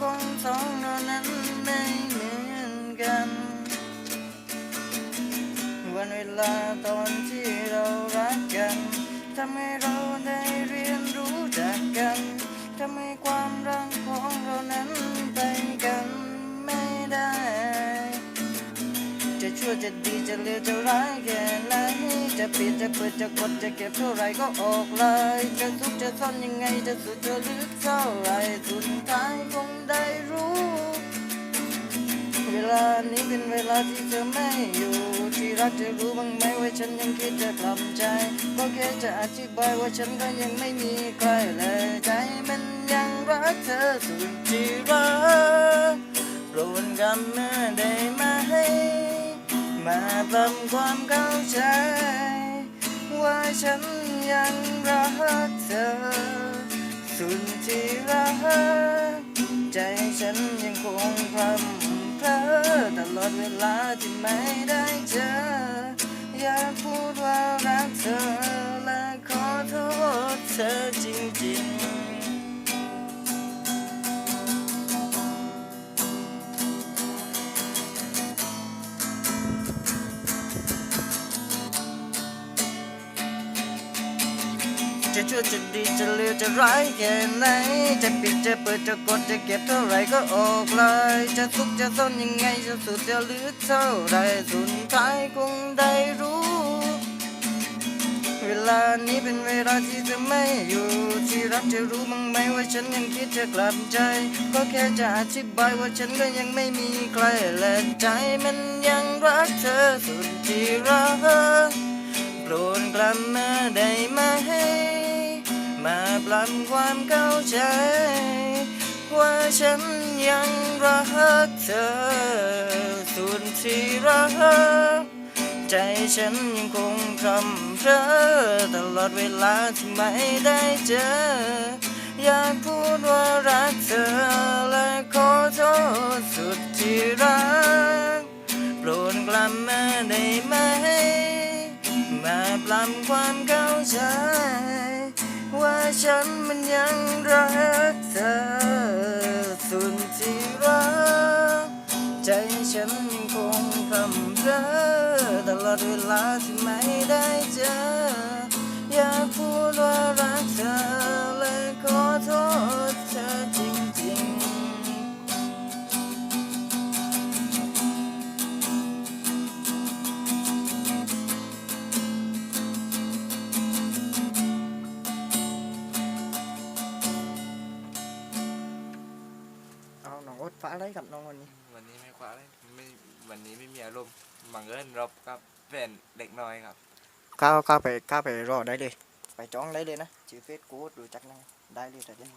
คนของสองเรานั้นไม่เหมือนกัน วันเวลาตอนที่เรารักกันทำให้เราได้เรียนรู้จักกันทำให้ความรักของเรานั้นไปกัน ชั่วจะดีจะเลวจะร้ายแค่ไหนจะปิดจะเปิดจะกดจะเก็บเท่าไรก็ออกเลยจะทุกข์จะซ่อนยังไงจะสุดจะลึกเท่าไรสุดท้ายคงได้รู้ เวลานี้เป็นเวลาที่เธอไม่อยู่ ที่รักจะรู้บ้างไหมว่าฉันยังคิดจะกลับใจ ก็แค่จะอธิบายว่าฉันก็ยังไม่มีใครเลยใจมันยังรักเธอสุดที่รักโปรดกำเนิดได้ไหม มาปรับความเข้าใจ ว่าฉันยังรักเธอ สุดที่รัก ใจฉันยังคงพรำเพอตลอดเวลาที่ไม่ได้เจอ อยากพูดว่ารักเธอและขอโทษเธอจริง จะชั่วจะดีจะเลวจะร้ายแค่ไหน จะปิดจะเปิดจะกดจะเก็บเท่าไรก็ออกเลยจะทุกข์จะซ่อนยังไงจะสุดจะลึกเท่าไรสุดท้ายคงได้รู้ เวลานี้เป็นเวลาที่เธอไม่อยู่ ที่รักจะรู้มั้งไหมว่าฉันยังคิดจะกลับใจ ก็แค่จะอธิบายว่าฉันก็ยังไม่มีใครและใจมันยังรักเธอสุดที่รักโปรดกลับมาได้ไหม มาปรับความเข้าใจ ว่าฉันยังรักเธอสุดที่รัก ใจฉันยังคงพร่ำเพอตลอดเวลาที่ไม่ได้เจอ อยากพูดว่ารักเธอและขอโทษสุดที่รัก โปรดกลับมาได้ไหม มาปรับความเข้าใจ ว่าฉันมันยังรักเธอสุดที่รัก ใจฉันยังคงพร่ำเพอตลอดเวลาที่ไม่ได้เจอ อยากพูดว่ารัก เอาน้องอดฟ้าอะไรกับน้องวันนี้ วันนี้ไม่คว้าเลยไม่วันนี้ไม่มีอารมณ์บังเอิญรบครับเป็นเด็กน้อยครับก้าวก้าวไปก้าวไปรอได้เลย ไปจ้องได้เลยนะชื่อเฟซกูดดูจักหนะได้เลยแต่เดี๋ยว